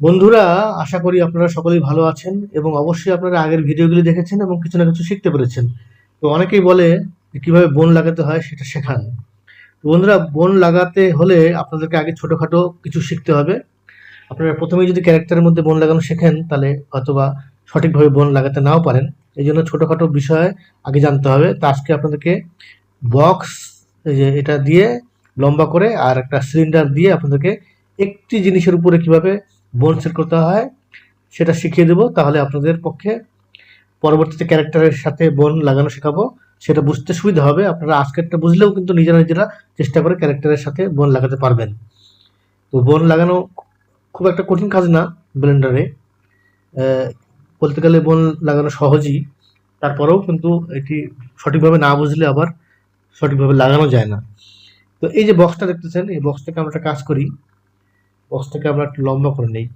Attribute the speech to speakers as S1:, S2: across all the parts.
S1: বন্ধুরা, আশা করি আপনারা সকলেই ভালো আছেন এবং অবশ্যই আপনারা আগের ভিডিওগুলি দেখেছেন এবং কিছু না কিছু শিখতে পেরেছেন। তো অনেকেই বলে কীভাবে বোন লাগাতে হয় সেটা শেখান। তো বন্ধুরা, বোন লাগাতে হলে আপনাদেরকে আগে ছোটোখাটো কিছু শিখতে হবে। আপনারা প্রথমেই যদি ক্যারেক্টারের মধ্যে বোন লাগানো শেখেন, তাহলে হয়তোবা সঠিকভাবে বোন লাগাতে নাও পারেন। এই জন্য ছোটোখাটো বিষয় আগে জানতে হবে। তো আজকে আপনাদেরকে বক্স এটা দিয়ে লম্বা করে আর একটা সিলিন্ডার দিয়ে আপনাদেরকে একটি জিনিসের উপরে কীভাবে বোন সেট করতে হয়, সেটা শিখিয়ে দেবো, তাহলে আপনাদের পক্ষে পরবর্তীতে ক্যারেক্টারের সাথে বোন লাগানো শেখাবো। সেটা বুঝতে সুবিধা হবে, আপনারা আজকেরটা বুঝলেও কিন্তু নিজেরা নিজেরা চেষ্টা করে ক্যারেক্টারের সাথে বোন লাগাতে পারবেন। তো বোন লাগানো খুব একটা কঠিন কাজ না ব্লেন্ডারে। বলতে গেলে বোন লাগানো সহজই, তারপরেও কিন্তু এটি সঠিকভাবে না বুঝলে আবার সঠিকভাবে লাগানো যায় না। তো এই যে বক্সটা দেখতেছেন, এই বক্স থেকে আমরা একটা কাজ করি। বক্সটাকে আমরা একটু লম্বা করে নেই।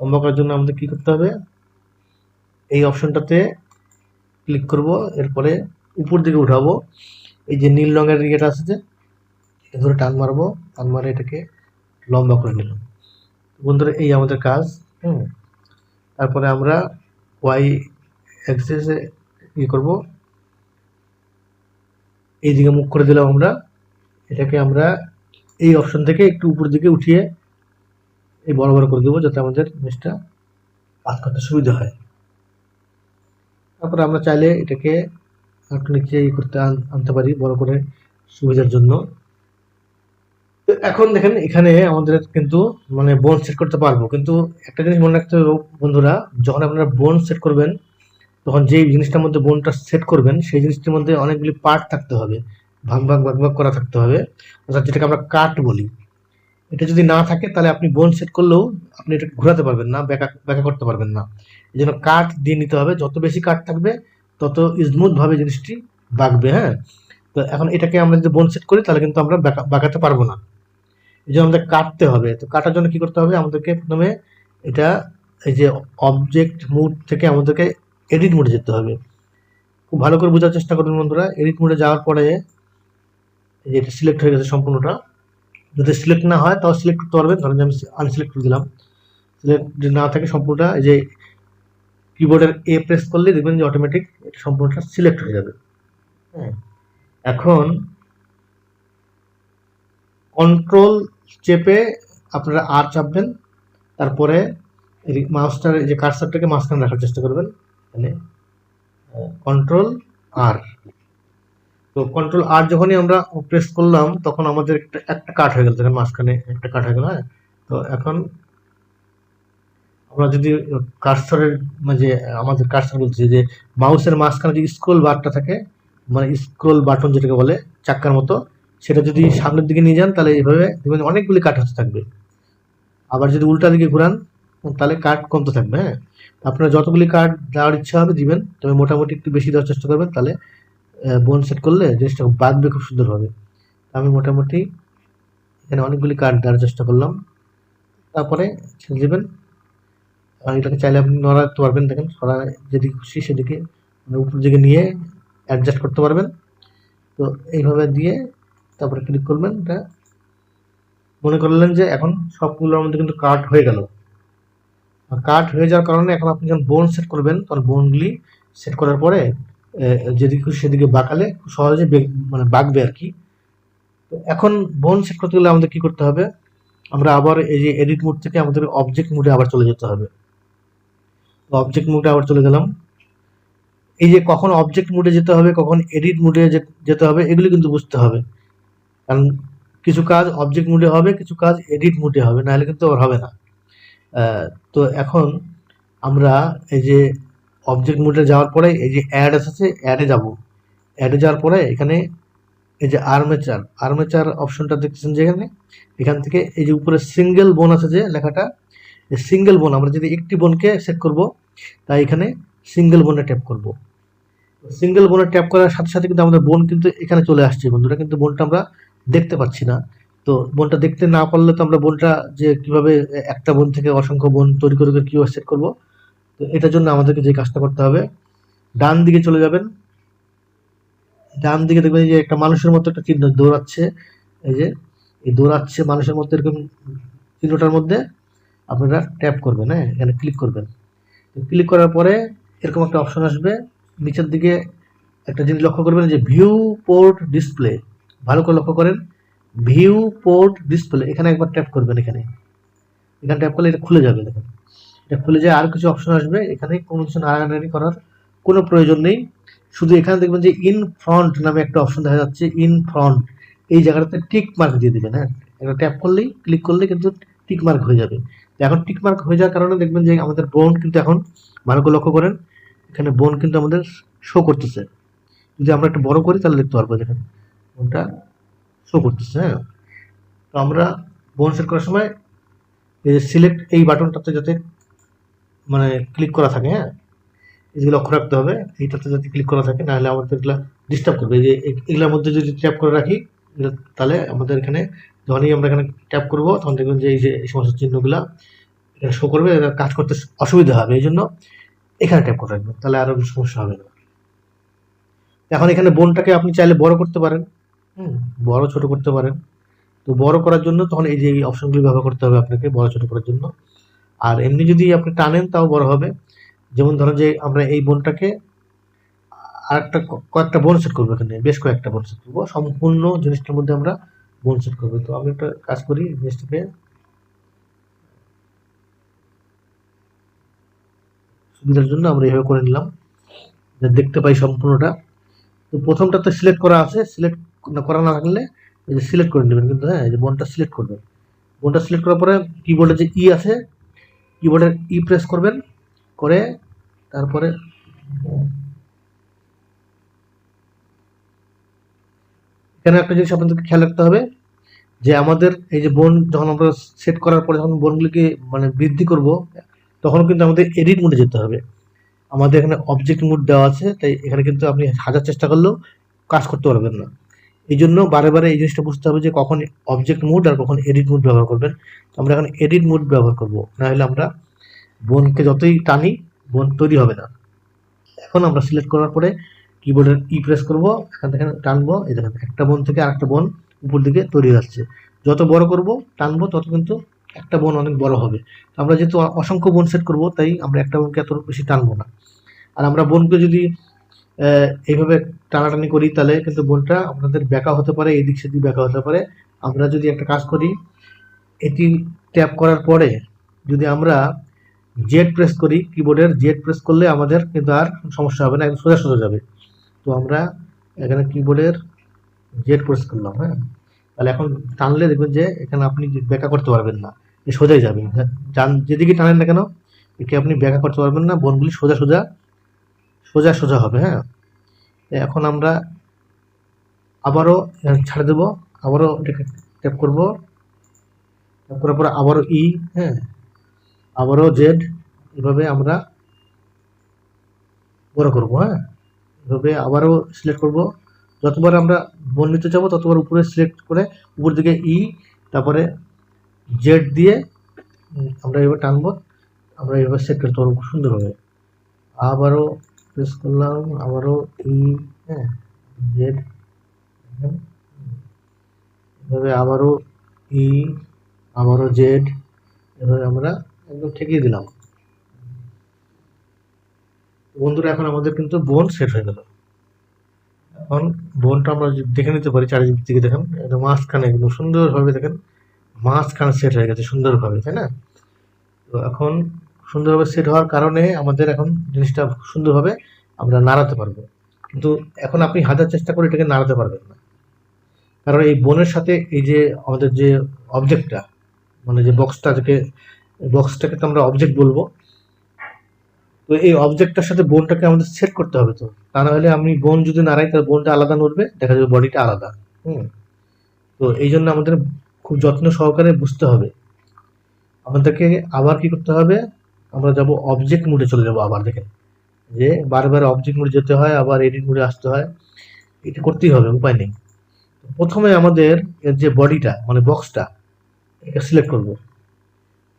S1: লম্বা করার জন্য আমাদের কী করতে হবে? এই অপশনটাতে ক্লিক করব, এরপরে উপর দিকে উঠাবো। এই যে নীল রঙের ইয়েটা আছে যে ধরে টান মারবো, টান মারে এটাকে লম্বা করে নিলাম। বন্ধুরা, এই আমাদের কাজ, হুম। তারপরে আমরা ওয়াই অ্যাক্সেসে ইয়ে করব। এই দিকে মুখ করে দিলাম আমরা। এটাকে আমরা এই অপশন থেকে একটু উপর দিকে উঠিয়ে এই বড় বড় করে দেবো যাতে আমাদের জিনিসটা কাজ করতে সুবিধা হয়। তারপরে আমরা চাইলে এটাকে একটু নিচে ই করতে আনতে পারি, বড় করে সুবিধার জন্য। তো এখন দেখেন এখানে আমাদের কিন্তু মানে বোন সেট করতে পারব। কিন্তু একটা জিনিস মনে রাখতে হবে বন্ধুরা, যখন আপনারা বোন সেট করবেন, তখন যেই জিনিসটার মধ্যে বোনটা সেট করবেন, সেই জিনিসটির মধ্যে অনেকগুলি পার্ট থাকতে হবে। ভাগ ভাগ ভাগ ভাগ করা থাকতে হবে। অর্থাৎ যেটাকে আমরা কাট বলি। এটা যদি না থাকে, তাহলে আপনি বোন সেট করলেও আপনি এটা ঘোরাতে পারবেন না ব্যাকা ব্যাকা করতে পারবেন না। এই জন্য কাঠ দিয়ে নিতে হবে। যত বেশি কাঠ থাকবে, তত স্মুথভাবে জিনিসটি বাঁকবে হ্যাঁ? তো এখন এটাকে আমরা যদি বোন সেট করি, তাহলে কিন্তু আমরা বাঁকাতে পারব না। এই জন্য আমাদের কাটতে হবে। তো কাটার জন্য কি করতে হবে? আমাদেরকে প্রথমে এটা, এই যে অবজেক্ট মুড থেকে আমাদেরকে এডিট মোডে যেতে হবে। খুব ভালো করে বোঝার চেষ্টা করবেন বন্ধুরা। এডিট মোডে যাওয়ার পরে যে এটা সিলেক্ট হয়ে গেছে সম্পূর্ণটা, যদি সিলেক্ট না হয় তাও সিলেক্ট করতে পারবেন। ধরেন আমি আনসিলেক্ট করে দিলাম। সিলেক্ট যদি না থাকে সম্পূর্ণটা, এই যে কিবোর্ডের এ প্রেস করলে দেখবেন যে অটোমেটিক এটা সম্পূর্ণটা সিলেক্ট হয়ে যাবে। হ্যাঁ। এখন কন্ট্রোল চেপে আপনারা আর চাপবেন, তারপরে মাউসটার যে কার্সারটাকে মাঝখানে রাখার চেষ্টা করবেন। মানে কন্ট্রোল আর তো কন্ট্রোল আর যখনই আমরা প্রেস করলাম, তখন আমাদের একটা একটা কাট হয়ে গেল। তখন মাঝখানে একটা কাট হয়ে গেল হ্যাঁ? তো এখন আমরা যদি কার্সরের মানে আমাদের কার্সর বলছি যে মাউসের মাঝখানে যে স্ক্রোল বারটা থাকে মানে স্ক্রোল বাটন যেটাকে বলে, চাক্কার মতো, সেটা যদি সামনের দিকে নিয়ে যান, তাহলে এইভাবে দেখবেন অনেকগুলি কাট হতে থাকবে। আবার যদি উল্টা দিকে ঘুরান, তাহলে কাট কমতে থাকবে হ্যাঁ? আপনার যতগুলি কার্ড দেওয়ার ইচ্ছা হবে দিবেন, তবে মোটামুটি একটু বেশি দেওয়ার চেষ্টা করবেন, তাহলে বোন সেট করলে জিনিসটা বাঁধবে, খুব সুন্দর সুন্দরভাবে আমি মোটামুটি এখানে অনেকগুলি কার্ড দেওয়ার চেষ্টা করলাম। তারপরে ছেড়ে দেবেন। এটাকে চাইলে আপনি নড়াতে পারবেন, দেখেন সরা যেদিকে খুশি সেদিকে মানে উপর দিকে নিয়ে অ্যাডজাস্ট করতে পারবেন। তো এইভাবে দিয়ে তারপরে ক্লিক করবেন। এটা মনে করলেন যে এখন সবগুলোর মধ্যে কিন্তু কাট হয়ে গেল। কাট হয়ে যাওয়ার কারণে এখন আপনি যখন বোন সেট করবেন, তখন বোনগুলি সেট করার পরে যেদিকে সেদিকে বাঁকালে খুব সহজে মানে বাঁকবে আর কি। তো এখন বোন সেট করতে গেলে আমাদের কি করতে হবে? আমরা আবার এই যে এডিট মোড থেকে আমাদের অবজেক্ট মোডে আবার চলে যেতে হবে। অবজেক্ট মোডে আবার চলে গেলাম। এই যে কখন অবজেক্ট মোডে যেতে হবে, কখন এডিট মোডে যেতে হবে, এগুলি কিন্তু বুঝতে হবে। কারণ কিছু কাজ অবজেক্ট মোডে হবে, কিছু কাজ এডিট মোডে হবে, নাহলে কিন্তু আবার হবে না। তো এখন আমরা এই যে অবজেক্ট মোডে যাওয়ার পরে এই যে অ্যাড আছে অ্যাডে যাব। অ্যাডে যাওয়ার পরে এখানে এই যে আর্মেচার আর্মেচার অপশনটা দেখতেছেন যে এখানে? থেকে এই যে উপরে সিঙ্গেল বোন আছে যে লেখাটা সিঙ্গেল বোন আমরা যদি একটি বোনকে সেট করব, তাই এখানে সিঙ্গেল বোনে ট্যাপ করব। সিঙ্গেল বোনে ট্যাপ করার সাথে সাথে কিন্তু আমাদের বোন কিন্তু এখানে চলে আসছে বন্ধুরা, কিন্তু বোনটা আমরা দেখতে পাচ্ছি না। তো বোনটা দেখতে না পারলে তো আমরা বোনটা যে কীভাবে একটা বোন থেকে অসংখ্য বোন তৈরি করে কীভাবে সেট করব তো এটার জন্য আমাদেরকে যে কাজটা করতে হবে, ডান দিকে চলে যাবেন। ডান দিকে দেখবেন যে একটা মানুষের মতো একটা চিহ্ন দৌড়াচ্ছে, এই যে, এই দৌড়াচ্ছে মানুষের মতো এরকম চিহ্নটার মধ্যে আপনারা ট্যাপ করবেন হ্যাঁ? এখানে ক্লিক করবেন। ক্লিক করার পরে এরকম একটা অপশন আসবে, নিচের দিকে একটা জিনিস লক্ষ্য করবেন, যে ভিউ পোর্ট ডিসপ্লে। ভালো করে লক্ষ্য করেন, ভিউ পোর্ট ডিসপ্লে। এখানে একবার ট্যাপ করবেন এখানে। এখানে ট্যাপ করলে এটা খুলে যাবে, দেখেন। এটা খুলে যায়, আর কিছু অপশন আসবে। এখানে কোনো কিছু নাড়ানাড়ি করার কোনো প্রয়োজন নেই। শুধু এখানে দেখবেন যে ইন ফ্রন্ট নামে একটা অপশন দেখা যাচ্ছে ইন ফ্রন্ট এই জায়গাটাতে টিক মার্ক দিয়ে দিবেন হ্যাঁ? একটা ট্যাপ করলেই ক্লিক করলেই কিন্তু টিক মার্ক হয়ে যাবে। এখন টিক মার্ক হয়ে যাওয়ার কারণে দেখবেন যে আমাদের বোন কিন্তু এখন ভালো করে লক্ষ্য করেন, এখানে বোন কিন্তু আমাদের শো করতেছে। যদি আমরা একটু বড় করি, তাহলে দেখতে পারব দেখেন বোনটা শো করতেছে হ্যাঁ? তো আমরা বোন সেট করার সময় এই যে সিলেক্ট এই বাটনটাতে যাতে মানে ক্লিক করা থাকে হ্যাঁ? এদিকে লক্ষ্য রাখতে হবে, এইটাতে যদি ক্লিক করা থাকে নাহলে আমাদের এগুলো ডিস্টার্ব করবে। যে এগুলার মধ্যে যদি ট্যাপ করে রাখি তাহলে আমাদের এখানে যখনই আমরা এখানে ট্যাপ করব, তখন দেখবেন যে এই যে এই সমস্ত চিহ্নগুলো এখানে শো করবে কাজ করতে অসুবিধা হবে। এই জন্য এখানে ট্যাপ করে রাখবেন, তাহলে আরও সমস্যা হবে না। এখন এখানে বোনটাকে আপনি চাইলে বড় করতে পারেন, হুম, বড় ছোট করতে পারেন। তো বড় করার জন্য তখন এই যে এই অপশনগুলি ব্যবহার করতে হবে আপনাকে, বড় ছোট করার জন্য। আর এমনি যদি আপনি টানেন, তাও বড় হবে। যেমন ধরো যে আমরা এই বোনটাকে আর একটা কয়েকটা বোন সেট করব এখানে, বেশ কয়েকটা বোন সেট করব। সম্পূর্ণ জিনিসটার মধ্যে আমরা বোন সেট করব। তো আমি একটা কাজ করি, জিনিসটাকে সুবিধার জন্য আমরা এইভাবে করে নিলাম দেখতে পাই সম্পূর্ণটা। তো প্রথমটাতে সিলেক্ট করা আছে। সিলেক্ট করা না থাকলে সিলেক্ট করে নেবেন। কিন্তু হ্যাঁ যে বোনটা সিলেক্ট করবেন। বোনটা সিলেক্ট করার পরে কিবোর্ডে যে ই আছে? কিবোর্ডের ই প্রেস করবেন, করে তারপরে এখানে একটা জিনিস আপনাদেরকে খেয়াল রাখতে হবে, যে আমাদের এই যে বোন যখন আমরা সেট করার পরে যখন বোনগুলিকে মানে বৃদ্ধি করব, তখন কিন্তু আমাদের এডিট মোডে যেতে হবে। আমাদের এখানে অবজেক্ট মোড দেওয়া আছে, তাই এখানে কিন্তু আপনি হাজার চেষ্টা করলেও কাজ করতে পারবেন না। এই জন্য বারে বারে এই জিনিসটা বুঝতে হবে যে কখন অবজেক্ট মুড আর কখন এডিট মুড ব্যবহার করবেন। তো আমরা এখন এডিট মুড ব্যবহার করব। না হলে আমরা বোনকে যতই টানি, বোন তৈরি হবে না। এখন আমরা সিলেক্ট করার পরে কিবোর্ডের ই প্রেস করব, এখান থেকে টানবো, এই দেখেন, একটা বোন থেকে আরেকটা বোন উপর দিকে তৈরি যাচ্ছে। যত বড় করব, টানবো, তত কিন্তু একটা বোন অনেক বড় হবে। আমরা যেহেতু অসংখ্য বোন সেট করব, তাই আমরা একটা বোনকে এত বেশি টানবো না। আর আমরা বোনকে যদি এইভাবে টানাটানি করি, তাহলে কিন্তু বোনটা আপনাদের ব্যাকা হতে পারে, এদিক সেদিক ব্যাকা হতে পারে। আমরা যদি একটা কাজ করি, এটি ট্যাপ করার পরে যদি আমরা জেড প্রেস করি কিবোর্ডের জেড প্রেস করলে আমাদের কিন্তু আর সমস্যা হবে না, একদম সোজা সোজা যাবে। তো আমরা এখানে কিবোর্ডের জেড প্রেস করলাম হ্যাঁ? তাহলে এখন টানলে দেখবেন যে এখানে আপনি ব্যাকা করতে পারবেন না সোজাই যাবে। যেদিকে টানেন না কেন, একে আপনি ব্যাকা করতে পারবেন না, বোনগুলি সোজা সোজা সোজা সোজা হবে হ্যাঁ? এখন আমরা আবারও ছাড়ে দেবো, আবারও এটাকে ট্যাপ করব। ট্যাপ করার পর আবারও ই হ্যাঁ? আবারও জেড এভাবে আমরা বড় করব হ্যাঁ? এভাবে আবারও সিলেক্ট করব। যতবার আমরা বোন নিতে যাব ততবার উপরে সিলেক্ট করে উপর দিকে ই তারপরে জেড দিয়ে আমরা এবার টানবো। আমরা এভাবে সেট করতে পারব সুন্দরভাবে। আবারও প্রেস করলাম, আবারও ই হ্যাঁ জেড এভাবে আবারও ই আবারও জেড এভাবে আমরা একদম ঠেকিয়ে দিলাম। বন্ধুরা, এখন আমাদের কিন্তু বোন সেট হয়ে গেল। এখন বোনটা আমরা দেখে নিতে পারি, চারিদিক থেকে দেখেন, একদম মাঝখানে একদম সুন্দরভাবে দেখেন, মাঝখানে সেট হয়ে গেছে সুন্দরভাবে, তাই না? তো এখন সুন্দরভাবে সেট হওয়ার কারণে আমাদের এখন জিনিসটা সুন্দরভাবে আমরা নাড়াতে পারব। কিন্তু এখন আপনি হাজার চেষ্টা করে এটাকে নাড়াতে পারবেন না। কারণ এই বোনের সাথে এই যে আমাদের যে অবজেক্টটা মানে যে বক্সটা থেকে বক্সটাকে তো আমরা অবজেক্ট বলব, তো এই অবজেক্টটার সাথে বোনটাকে আমাদের সেট করতে হবে তো। তা না হলে আমি বোন যদি নাড়াই, তাহলে বোনটা আলাদা নড়বে, দেখা যাবে বডিটা আলাদা। হুম। তো এই জন্য আমাদের খুব যত্ন সহকারে বুঝতে হবে। আমাদেরকে আবার কি করতে হবে? আমরা যাব অবজেক্ট মোডে চলে যাব আবার, দেখেন। যে বারবার অবজেক্ট মোডে যেতে হয়, আবার এডিট মোডে আসতে হয়, এটা করতেই হবে, উপায় নেই। প্রথমে আমাদের এর যে বডিটা মানে বক্সটা এটা সিলেক্ট করব।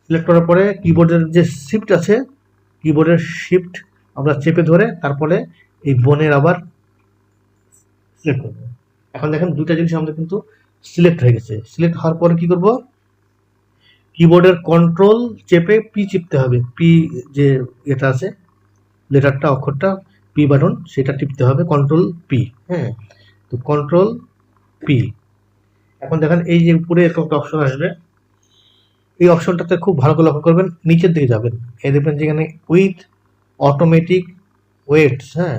S1: সিলেক্ট করার পরে কিবোর্ডের যে শিফট আছে কিবোর্ডের শিফট আমরা চেপে ধরে তারপরে এই বনের আবার সিলেক্ট করব। এখন দেখেন দুইটা জিনিস আমাদের কিন্তু সিলেক্ট হয়ে গেছে। সিলেক্ট হওয়ার পরে কি করব? কিবোর্ডের কন্ট্রোল চেপে পি চিপতে হবে। পি যে এটা আছে, লেটারটা, অক্ষরটা পি বাটন, সেটা টিপতে হবে কন্ট্রোল পি হ্যাঁ তো কন্ট্রোল পি এখন দেখেন এই যে উপরে একটা অপশন আসবে, এই অপশনটাতে খুব ভালো করে লক্ষ্য করবেন, নিচের দিকে যাবেন। এই দেখবেন যেখানে উইথ অটোমেটিক ওয়েটস হ্যাঁ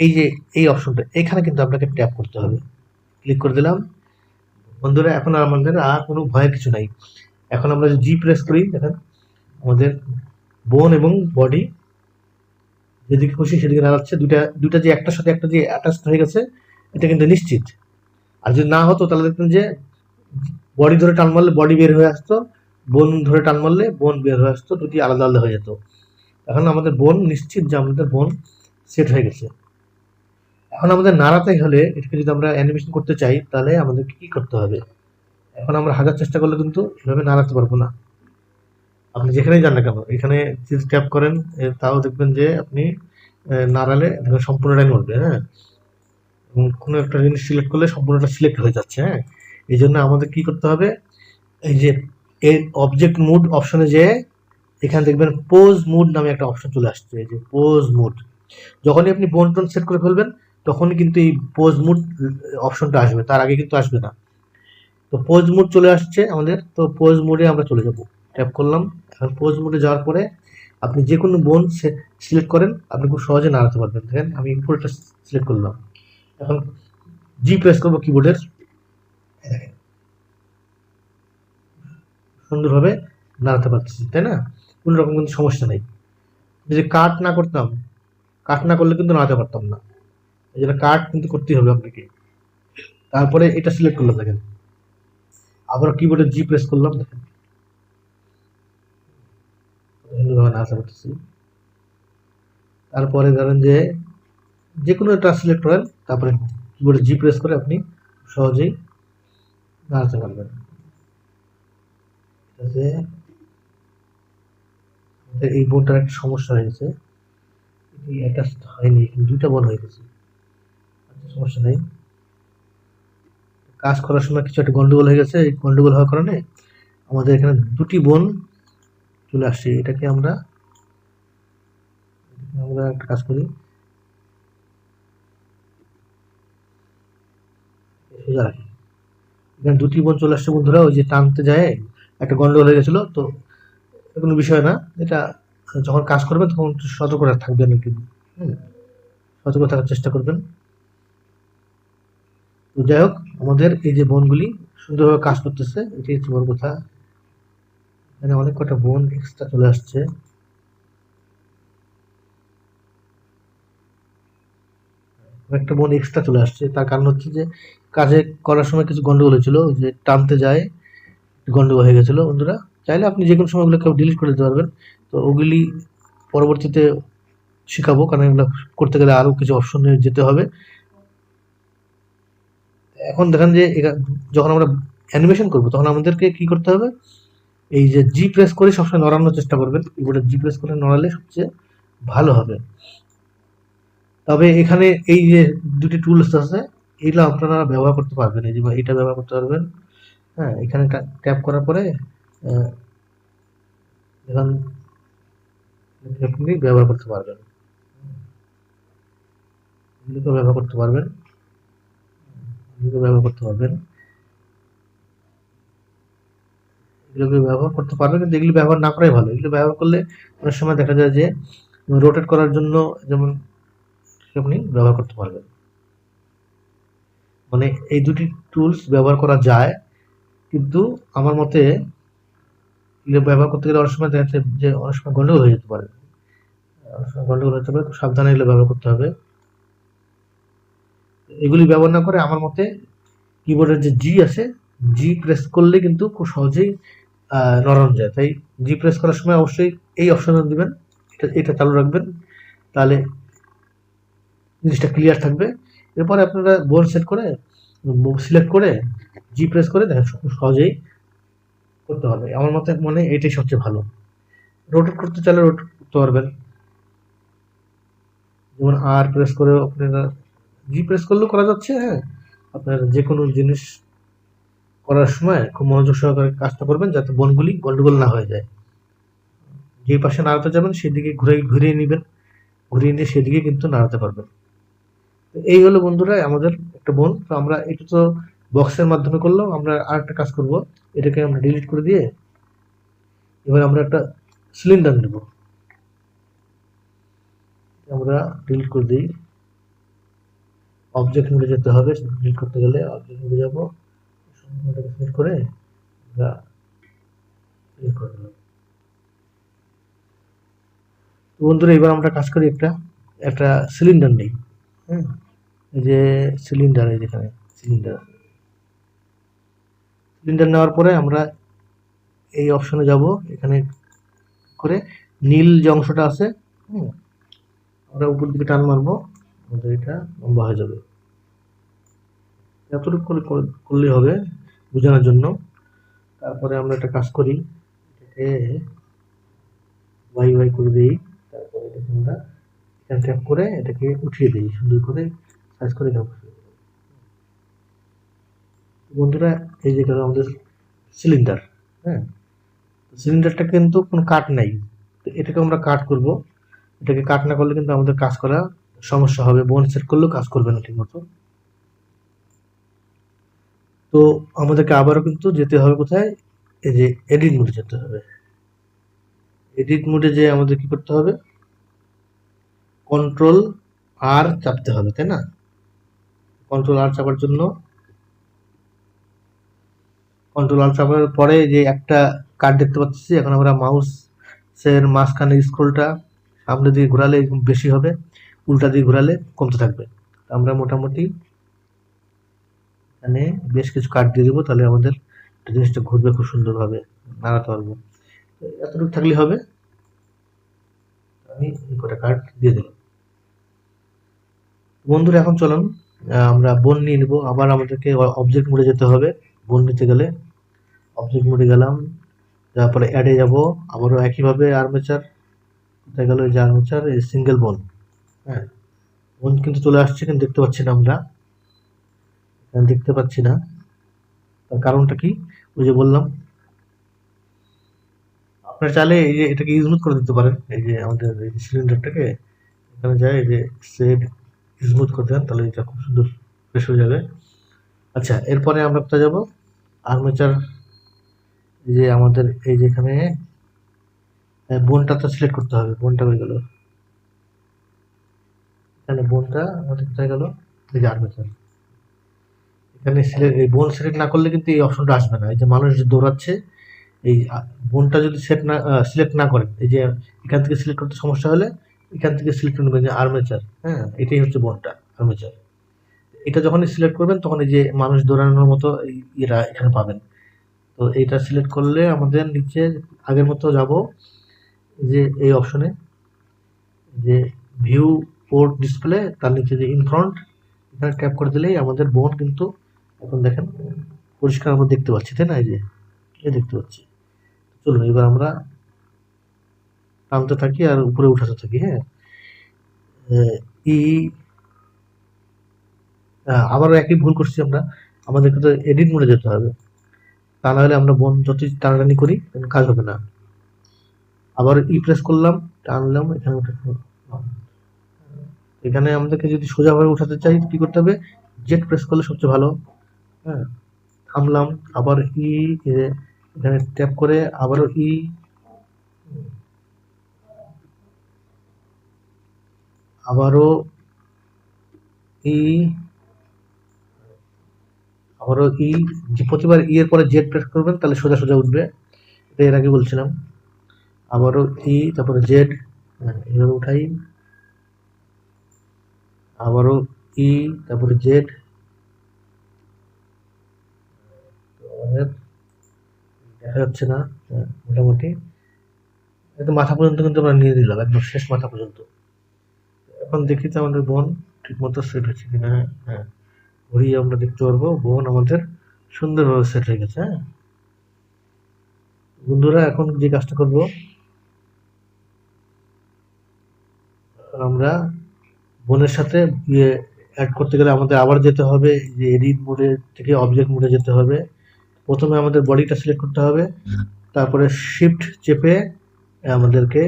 S1: এই যে, এই অপশনটা এখানে কিন্তু আপনাকে ট্যাপ করতে হবে। ক্লিক করে দিলাম। বন্ধুরা, এখন আমাদের আর কোনো ভয়ের কিছু নাই। এখন আমরা জি প্রেস করি, দেখেন, আমাদের বোন এবং বডি যেদিকে খুশি সেদিকে নাড়াচ্ছে দুইটা দুইটা যে একটার সাথে একটা যে অ্যাটাচড হয়ে গেছে, এটা কিন্তু নিশ্চিত। আর যদি না হতো, তাহলে দেখতেন যে বডি ধরে টান মারলে বডি বের হয়ে আসতো বোন ধরে টান মারলে বোন বের হয়ে আসতো, দুটি আলাদা আলাদা হয়ে যেত। এখন আমাদের বোন নিশ্চিত যে আমাদের বোন সেট হয়ে গেছে। এখন আমাদের নাড়াতে হলে এটাকে যদি আমরা অ্যানিমেশন করতে চাই, তাহলে আমাদেরকে কি করতে হবে? এখন আমরা হাজার চেষ্টা করলে কিন্তু এভাবে নাড়াতে পারব না। আপনি যেখানেই যান না কেন, এখানে ট্যাপ করেন তাও দেখবেন যে আপনি নাড়ালে দেখবেন সম্পূর্ণটাই নড়বে হ্যাঁ? এবং কোনো একটা জিনিস সিলেক্ট করলে সম্পূর্ণটা সিলেক্ট হয়ে যাচ্ছে হ্যাঁ? এই জন্য আমাদের কি করতে হবে, এই যে, এই অবজেক্ট মুড অপশনে যে, এখানে দেখবেন পোজ মুড নামে একটা অপশন চলে আসছে, এই যে পোজ মুড যখনই আপনি বোন টোন সেট করে ফেলবেন, তখনই কিন্তু এই পোজ মুড অপশনটা আসবে, তার আগে কিন্তু আসবে না। তো পোজ মুড চলে আসছে আমাদের, তো পোজ মুডে আমরা চলে যাব। ট্যাপ করলাম, এখন পোজ মুডে যাওয়ার পরে আপনি যে কোনো বোন সিলেক্ট করেন, আপনি খুব সহজে নাড়াতে পারবেন। দেখেন, আমি পুরোটা সিলেক্ট করলাম। এখন জি প্রেস করব কিবোর্ডের সুন্দরভাবে নাড়াতে পারতেছি, তাই না? কোনো রকম কিন্তু সমস্যা নেই। যদি কাট না করতাম কাট না করলে কিন্তু নাড়াতে পারতাম না। এই জন্য কাট কিন্তু করতেই হবে আপনাকে। তারপরে এটা সিলেক্ট করলাম, দেখেন। আবার কিবোর্ডে জি প্রেস করলাম, দেখেন। নাড়াতে পারতেছি তারপরে ধরেন যে যে কোনো একটা সিলেক্ট করেন, তারপরে কিবোর্ডে জি প্রেস করে আপনি সহজেই নাড়াতে পারবেন। এই বোনটার একটা সমস্যা হয়েছে এটি হয়নি দুইটা বোন হয়ে গেছে। সমস্যা নেই। কাজ করার সময় কিছু একটা গন্ডগোল হয়ে গেছে, এই গন্ডগোল হওয়ার কারণে আমাদের এখানে দুটি বোন চলে আসছে। এটাকে আমরা আমরা একটা কাজ করি। সোজা রাখি। এখানে দুটি বোন চলে আসছে বন্ধুরা, ওই যে টানতে যায়, একটা গন্ডগোল হয়ে গেছিল, তো কোনো বিষয় না। এটা যখন কাজ করবেন তখন সতর্ক থাকবেন একটু। সতর্ক থাকার চেষ্টা করবেন। তো যাই হোক, আমাদের এই যে বোনগুলি সুন্দরভাবে কাজ করতেছে, এটি হচ্ছে বড় কথা? এখানে অনেক কটা বোন এক্সট্রা চলে আসছে। একটা বোন এক্সট্রা চলে আসছে, তার কারণ হচ্ছে যে কাজে করার সময় কিছু গন্ডগোল হয়েছিল যে টানতে যায়, গন্ডগোল হয়ে গেছিল। বন্ধুরা, চাইলে আপনি যে কোনো সময় ওগুলো ডিলিট করে দিতে পারবেন। তো ওগুলি পরবর্তীতে শেখাবো, কারণ এগুলো করতে গেলে আরও কিছু অপশনে যেতে হবে। এখন দেখেন যে যখন আমরা অ্যানিমেশন করব, তখন আমাদেরকে কি করতে হবে? এই যে জি প্রেস করে সবসময় নড়ানোর চেষ্টা করবেন। কিবোর্ডে জি প্রেস করে নড়ালে সবচেয়ে ভালো হবে। তবে এখানে এই যে দুটি টুলস আছে এইগুলো আপনারা ব্যবহার করতে পারবেন। এই যে এটা ব্যবহার করতে পারবেন। হ্যাঁ এখানে ট্যাপ করার পরে ব্যবহার করতে পারবেন। ব্যবহার করতে পারবেন। এগুলোকে ব্যবহার করতে পারবেন। এগুলোকে ব্যবহার করতে পারবেন কিন্তু এগুলো ব্যবহার না করাই ভালো। এগুলো ব্যবহার করলে অনেক সময় দেখা যায় যে রোটেট করার জন্য যেমন আপনি ব্যবহার করতে পারবেন। মানে এই দুটি টুলস ব্যবহার করা যায়, কিন্তু আমার মতে এগুলো ব্যবহার করতে গেলে অনেক সময় দেখা যাচ্ছে যে, অনেক সময় গন্ডগোল হয়ে যেতে পারে। অনেক সময় গন্ডগোল হতে পারে সাবধানে এগুলো ব্যবহার করতে হবে। এগুলি ব্যবহার না করে আমার মতে কিবোর্ডের যে জি আছে জি প্রেস করলে কিন্তু খুব সহজেই নরম যায়। তাই জি প্রেস করার সময় অবশ্যই এই অপশন দিবেন। এটা এটা চালু রাখবেন। তাহলে জিনিসটা ক্লিয়ার থাকবে। এরপরে আপনারা বোন সেট করে সিলেক্ট করে জি প্রেস করে দেখেন খুব সহজেই করতে হবে আমার মতে মনে এটাই সবচেয়ে ভালো। রোটেট করতে চাইলে রোটেট করতে পারবেন। যেমন আর প্রেস করে আপনারা জি প্রেস করলেও করা যাচ্ছে হ্যাঁ। আপনার যে কোনো জিনিস করার সময় খুব মনোযোগ সহকারে কাজটা করবেন যাতে বনগুলি গন্ডগোল না হয়ে যায়। যে পাশে নাড়াতে যাবেন, সেদিকে ঘুরে ঘুরিয়ে নেবেন। ঘুরিয়ে নিয়ে সেদিকে কিন্তু নাড়াতে পারবেন। তো এই হলো বন্ধুরা, আমাদের একটা বোন। তো আমরা এটা তো বক্সের মাধ্যমে করলাম, আমরা আর একটা কাজ করব। এটাকে আমরা ডিলিট করে দিয়ে এবার আমরা একটা সিলিন্ডার নেব। আমরা ডিলিট করে দিই। অবজেক্ট মোডে যেতে হবে ডিলিট করতে গেলে অবজেক্ট মোডে যাব। ওটাকে সিলেক্ট করে আমরা ডিলিট করে দিলাম। তো বন্ধুরা এবার আমরা কাজ করি একটা একটা সিলিন্ডার নেই। হ্যাঁ এই যে সিলিন্ডার এই যেখানে সিলিন্ডার সিলিন্ডার নেওয়ার পরে আমরা এই অপশনে যাব এখানে করে নীল যে অংশটা আছে হুম, আমরা উপর দিকে টান মারবো। আমাদের এটা লম্বা হয়ে যাবে। এতটুকু করে করে- করলেই হবে বোঝানোর জন্য। তারপরে আমরা একটা কাজ করি, এটাকে ওয়াই ওয়াই করে দিই। তারপরে এটাকে আমরা এখানে ট্যাপ করে এটাকে উঠিয়ে দিই, সুন্দর করে সাইজ করে দেবো বন্ধুরা, এই যে গেল আমাদের সিলিন্ডার হ্যাঁ? সিলিন্ডারটা কিন্তু কোনো কাট নাই। তো এটাকে আমরা কাট করব। এটাকে কাট না করলে কিন্তু আমাদের কাজ করা সমস্যা হবে, বোন সেট করলেও কাজ করবে না ঠিক মতো তো আমাদেরকে আবারও কিন্তু যেতে হবে কোথায়? এই যে এডিট মোডে যেতে হবে। এডিট মোডে যে আমাদের কি করতে হবে? কন্ট্রোল আর চাপতে হবে, তাই না? কন্ট্রোল আর চাপার জন্য কন্ট্রোল আর চাপার পরে যে একটা কার্ড দেখতে পাচ্ছি, এখন আমরা মাউস এর মাঝখানে স্ক্রোলটা সামনের দিকে ঘোরালে বেশি হবে। উল্টা দিয়ে ঘোরালে কমতে থাকবে। আমরা মোটামুটি এখানে বেশ কিছু কার্ড দিয়ে দেবো, তাহলে আমাদের জিনিসটা ঘুরবে খুব সুন্দরভাবে, নাড়াতে পারব। এতটুকু থাকলে হবে। আমি কটা কার্ড দিয়ে দিলাম বন্ধুরা, এখন চলুন আমরা বন নিয়ে নেব। আবার আমাদেরকে অবজেক্ট মোডে যেতে হবে। বন নিতে গেলে অবজেক্ট মোডে গেলাম তারপরে অ্যাডে যাব। আবারও একইভাবে আর্মেচার কোথায় গেল যে আর্মেচার সিঙ্গেল বোন হ্যাঁ। বোন কিন্তু চলে আসছে কিন্তু দেখতে পাচ্ছি না আমরা। দেখতে পাচ্ছি না। তার কারণটা কি? ওই যে বললাম। আপনার চাইলে এই যে এটাকে স্মুথ করে দিতে পারেন। এই যে আমাদের এই সিলিন্ডারটাকে এখানে যায় এই যে সেট স্মুথ করে দেন তাহলে এটা খুব সুন্দর ফ্রেশ হয়ে যাবে। আচ্ছা এরপরে আমরা কোথায় যাব? আর্মেচার এই যে আমাদের এই যে এখানে হ্যাঁ, বোনটা তো সিলেক্ট করতে হবে। বোনটা হয়ে গেল। এখানে বোনটা আমাদের কোথায় গেল? এই যে আর্মেচার এখানে সিলেক্ট এই বোন সিলেক্ট না করলে কিন্তু এই অপশনটা আসবে না। এই যে মানুষ দৌড়াচ্ছে, এই বোনটা যদি সেট না সিলেক্ট না করেন এই যে এখান থেকে সিলেক্ট করতে সমস্যা হলে এখান থেকে সিলেক্ট করবেন যে আর্মেচার হ্যাঁ? এটাই হচ্ছে বোনটা, আর্মেচার। এটা যখনই সিলেক্ট করবেন, তখন এই যে মানুষ দৌড়ানোর মতো এরা এখানে পাবেন। তো এইটা সিলেক্ট করলে আমাদের নিচে আগের মতো যাব, যে এই অপশনে, যে ভিউ পোর্ট ডিসপ্লে তার নিচে যে ইনফ্রন্ট এখানে ট্যাপ করে দিলেই আমাদের বোন কিন্তু এখন দেখেন পরিষ্কার আমরা দেখতে পাচ্ছি, তাই না? এই যে, এই দেখতে পাচ্ছি। চলুন, এবার আমরা টানতে থাকি আর উপরে উঠাতে থাকি হ্যাঁ? ই আবারও একই ভুল করছি আমরা। আমাদেরকে তো এডিট মোডে যেতে হবে। তা না হলে আমরা বোন যতই টানাটানি করি, কাজ হবে না। আবার ই প্রেস করলাম, টানলাম, এখানে এখানে আমাদেরকে যদি সোজাভাবে উঠাতে চাই কি করতে হবে? জেট প্রেস করলে সবচেয়ে ভালো। হ্যাঁ? থামলাম, আবার ই এখানে ট্যাপ করে আবারও ই আবারও ই আবারও ই যে প্রতিবার ই এর পরে জেড প্রেস করবেন, তাহলে সোজা সোজা উঠবে। এটা এর আগে বলছিলাম। আবারও ই তারপরে জেড এভাবে উঠাই। আবারও ই তারপরে জেড দেখা যাচ্ছে না হ্যাঁ, মোটামুটি। একদম মাথা পর্যন্ত কিন্তু আমরা নিয়ে দিলাম একদম শেষ মাথা পর্যন্ত। এখন দেখি তো আমাদের বোন ঠিক মতো সেট হচ্ছে কিনা হ্যাঁ ঘুরিয়ে আমরা দেখতে পারব বোন আমাদের সুন্দরভাবে সেট হয়ে গেছে হ্যাঁ। বন্ধুরা এখন যে কাজটা করব আমরা বোনের সাথে ইয়ে অ্যাড করতে গেলে আমাদের আবার যেতে হবে, যে এডিট মোডে থেকে অবজেক্ট মোডে যেতে হবে। প্রথমে আমাদের বডিটা সিলেক্ট করতে হবে, তারপরে শিফট চেপে আমাদেরকে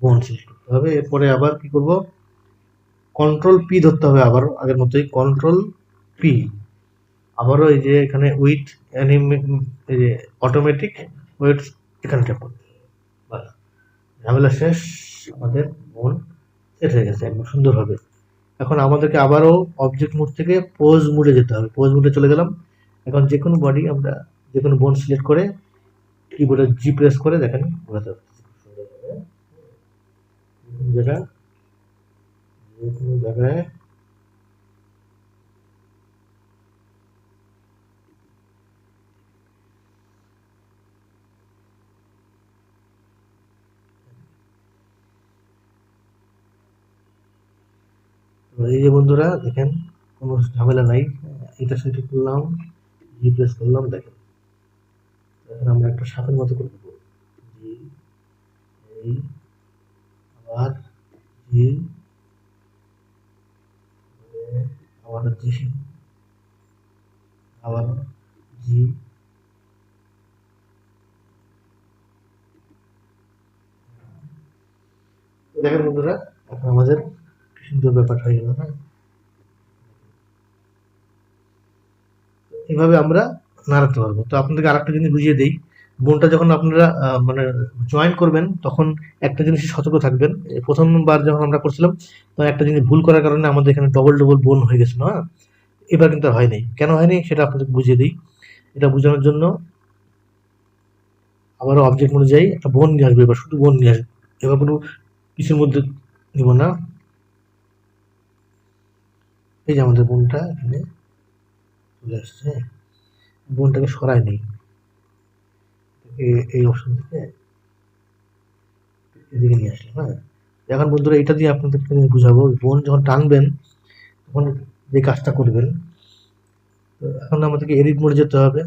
S1: বোন সিলেক্ট করতে হবে। এরপরে আবার কি করব? কন্ট্রোল পি ধরতে হবে আবার, আগের মতোই কন্ট্রোল পি আবারও এই যে এখানে উইথ অ্যানিমে এই যে অটোমেটিক ওয়েট এখানে ঝামেলা শেষ, আমাদের বোন সেট হয়ে গেছে একদম, সুন্দরভাবে। এখন আমাদেরকে আবারও অবজেক্ট মোড থেকে পোজ মুডে যেতে হবে। পোজ মুডে চলে গেলাম। এখন যে কোনো বডি আমরা যে কোনো বোন সিলেক্ট করে কিবোর্ডে জি প্রেস করে দেখেন ঘোরাতে হবে যেটা যে কোনো জায়গায় এই যে বন্ধুরা, দেখেন, কোনো ঝামেলা নাই। এটা সেটা করলাম জি প্রেস করলাম, দেখেন। এখন আমরা একটা সাপের মতো করে দেবো আবার আবার জি আবার জি। দেখেন বন্ধুরা, এখন আমাদের সুন্দর ব্যাপারটা হয়ে গেল হ্যাঁ। এইভাবে আমরা নাড়াতে পারব। তো আপনাদেরকে আরেকটা জিনিস বুঝিয়ে দিই। বোনটা যখন আপনারা মানে জয়েন করবেন, তখন একটা জিনিস সতর্ক থাকবেন। প্রথমবার যখন আমরা করছিলাম, তখন একটা জিনিস ভুল করার কারণে আমাদের এখানে ডবল ডবল বোন হয়ে গেছিল হ্যাঁ। এবার কিন্তু আর হয়নি। কেন হয়নি সেটা আপনাদেরকে বুঝিয়ে দিই। এটা বোঝানোর জন্য আবারও অবজেক্ট অনুযায়ী একটা বোন নিয়ে আসবে, এবার শুধু বোন নিয়ে আসবে। এবার কোনো কিছুর মধ্যে নিব না। এই যে আমাদের বোনটা এখানে চলে আসছে। বোনটাকে সরাই নেই। এই অপশন থেকে এদিকে নিয়ে আসলাম হ্যাঁ? এখন বন্ধুরা এটা দিয়ে আপনাদেরকে বুঝাবো বোন যখন টানবেন, তখন যে কাজটা করবেন, তো এখন আমাদেরকে এডিট মোডে যেতে হবে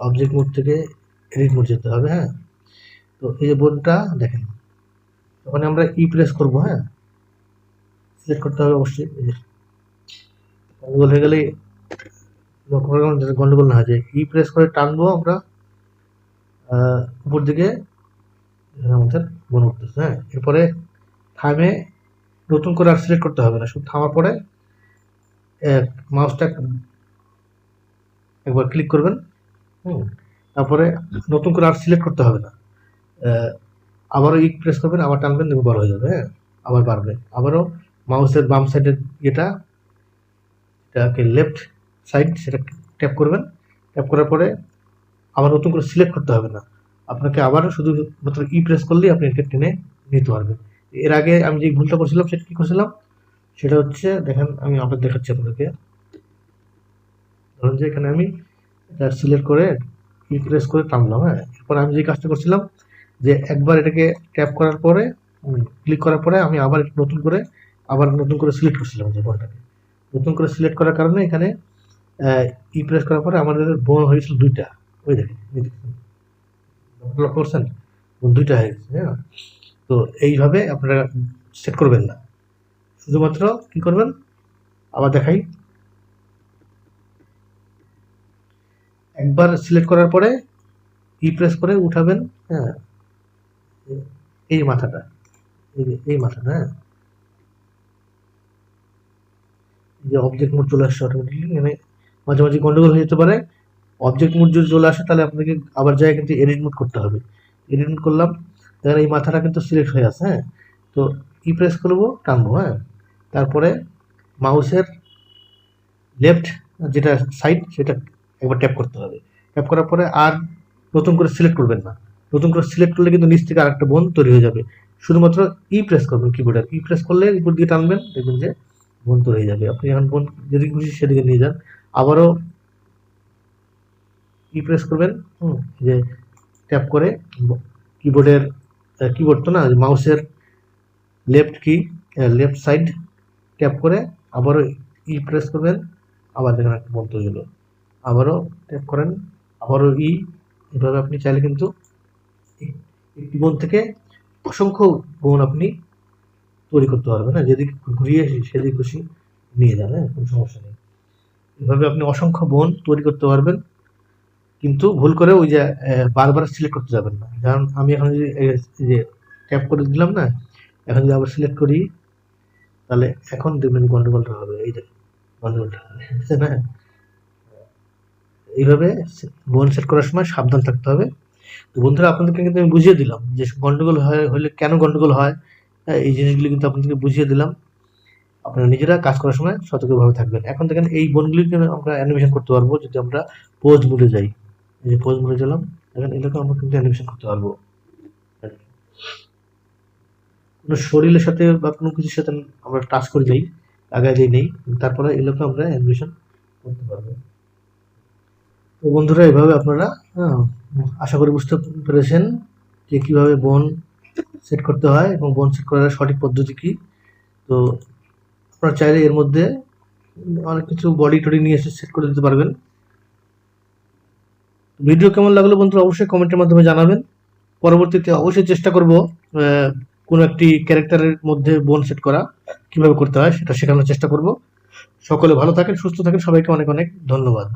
S1: অবজেক্ট মোড থেকে এডিট মোড যেতে হবে হ্যাঁ? তো এই যে বোনটা, দেখেন, তখন আমরা ই প্রেস করব হ্যাঁ? সিলেক্ট করতে হবে অবশ্যই গন্ডগোল হয়ে গেলে লক্ষ্য যাতে গন্ডগোল না হয়ে যায়। ই প্রেস করে টানবো আমরা? উপর দিকে আমাদের মনে উঠতেছে হ্যাঁ? এরপরে থামে, নতুন করে আর সিলেক্ট করতে হবে না। শুধু থামার পরে মাউসটা একবার ক্লিক করবেন, হুম? তারপরে নতুন করে আর সিলেক্ট করতে হবে না। আবারও ই প্রেস করবেন, আবার টানবেন, দেখবেন বড় হয়ে যাবে হ্যাঁ? আবার বাড়বে। আবারও মাউসের বাম সাইডের ইয়েটা এটাকে লেফট সাইড সেটা ট্যাপ করবেন। ট্যাপ করার পরে আবার নতুন করে সিলেক্ট করতে হবে না। আপনাকে আবার শুধু মাত্র ই প্রেস করলেই আপনি এটা টেনে নিতে পারবেন। এর আগে আমি যে ভুলটা করছিলাম, সেটা কি করছিলাম? সেটা হচ্ছে, দেখেন, আমি আবার দেখাচ্ছি আপনাদেরকে। ধরুন যে এখানে আমি এটা সিলেক্ট করে ই প্রেস করে টানলাম হ্যাঁ? এরপর আমি যে কাজটা করছিলাম, যে একবার এটাকে ট্যাপ করার পরে ক্লিক করার পরে আমি আবার নতুন করে, আবার নতুন করে সিলেক্ট করছিলাম যে বলটাকে। নতুন করে সিলেক্ট করার কারণে এখানে ই প্রেস করার পরে আমাদের বোন হয়েছিল দুইটা। ওই দেখেন করছেন দুইটা হয়ে গেছে হ্যাঁ? তো এইভাবে আপনারা সেট করবেন না। শুধুমাত্র কি করবেন? আবার দেখাই। একবার সিলেক্ট করার পরে ই প্রেস করে উঠাবেন হ্যাঁ? এই মাথাটা এই মাথাটা হ্যাঁ এই যে অবজেক্ট মোড চলে আসছে অটোমেটিকলি মানে মাঝে মাঝে গন্ডগোল হয়ে যেতে পারে। অবজেক্ট মোড যদি চলে আসে, তাহলে আপনাকে আবার যায় কিন্তু এডিট মোড করতে হবে। এডিট মোড করলাম, দেখেন এই মাথাটা কিন্তু সিলেক্ট হয়ে আছে হ্যাঁ? তো ই প্রেস করব? টানবো হ্যাঁ? তারপরে মাউসের লেফট যেটা সাইড সেটা একবার ট্যাপ করতে হবে। ট্যাপ করার পরে আর নতুন করে সিলেক্ট করবেন না। নতুন করে সিলেক্ট করলে কিন্তু নিচ থেকে আরেকটা বোন তৈরি হয়ে যাবে। শুধুমাত্র ই প্রেস করবেন কিবোর্ডের ই প্রেস করলে উপর দিকে টানবেন, দেখবেন যে বোন হয়ে যাবে। আপনি এখন বোন যেদিকে খুশি সেদিকে নিয়ে যান। আবারও ই প্রেস করবেন? হুম যে ট্যাপ করে কিবোর্ডের কিবোর্ড তো না মাউসের লেফট কি লেফট সাইড ট্যাপ করে আবারও ই প্রেস করবেন। আবার দেখেন একটা বোন তৈরি হলো আবারও ট্যাপ করেন, আবারও ই এভাবে আপনি চাইলে কিন্তু এক- একটি বোন থেকে অসংখ্য বোন আপনি তৈরি করতে পারবেন না। যেদিকে ঘুরিয়ে সেদিকে খুশি নিয়ে যান হ্যাঁ কোনো সমস্যা নেই। এভাবে আপনি অসংখ্য বোন তৈরি করতে পারবেন কিন্তু ভুল করে ওই যে বারবার সিলেক্ট করতে যাবেন না। কারণ আমি এখন যদি যে ট্যাপ করে দিলাম না এখন যদি আবার সিলেক্ট করি তাহলে এখন দেখবেন গন্ডগোলটা হবে এই গন্ডগোলটা হবে না এইভাবে বোন সেট করার সময় সাবধান থাকতে হবে। তো বন্ধুরা আপনাদেরকে কিন্তু আমি বুঝিয়ে দিলাম যে গন্ডগোল হয় হলে কেন গন্ডগোল হ্যাঁ, এই জিনিসগুলি কিন্তু আপনাদেরকে বুঝিয়ে দিলাম। আপনারা নিজেরা কাজ করার সময় সতর্কভাবে থাকবেন। এখন দেখেন এই বোনগুলিকে আমরা অ্যানিমেশন করতে পারব যদি আমরা পোজ মুলে যাই। এই যে পোজ মুলে গেলাম দেখেন এটাকে আমরা কিন্তু অ্যানিমেশন করতে পারব। কোনো শরীরের সাথে বা কোনো কিছুর সাথে আমরা টাচ করে যাই আগায় দিই নেই তারপরে এগুলোকে আমরা অ্যানিমেশন করতে পারব। তো বন্ধুরা এভাবে আপনারা হ্যাঁ, আশা করি বুঝতে পেরেছেন যে কীভাবে বোন সেট করতে হয় এবং বোন সেট করার সঠিক পদ্ধতি কি? তো আপনারা চাইলে এর মধ্যে অনেক কিছু বডি টডি নিয়ে এসে সেট করে দিতে পারবেন। ভিডিও কেমন লাগল বন্ধুরা অবশ্যই কমেন্টের মাধ্যমে জানাবেন। পরবর্তীতে অবশ্যই চেষ্টা করব কোনো একটি ক্যারেক্টারের মধ্যে বোন সেট করা কীভাবে করতে হয় সেটা শেখানোর চেষ্টা করব। সকলে ভালো থাকেন, সুস্থ থাকেন, সবাইকে অনেক অনেক ধন্যবাদ।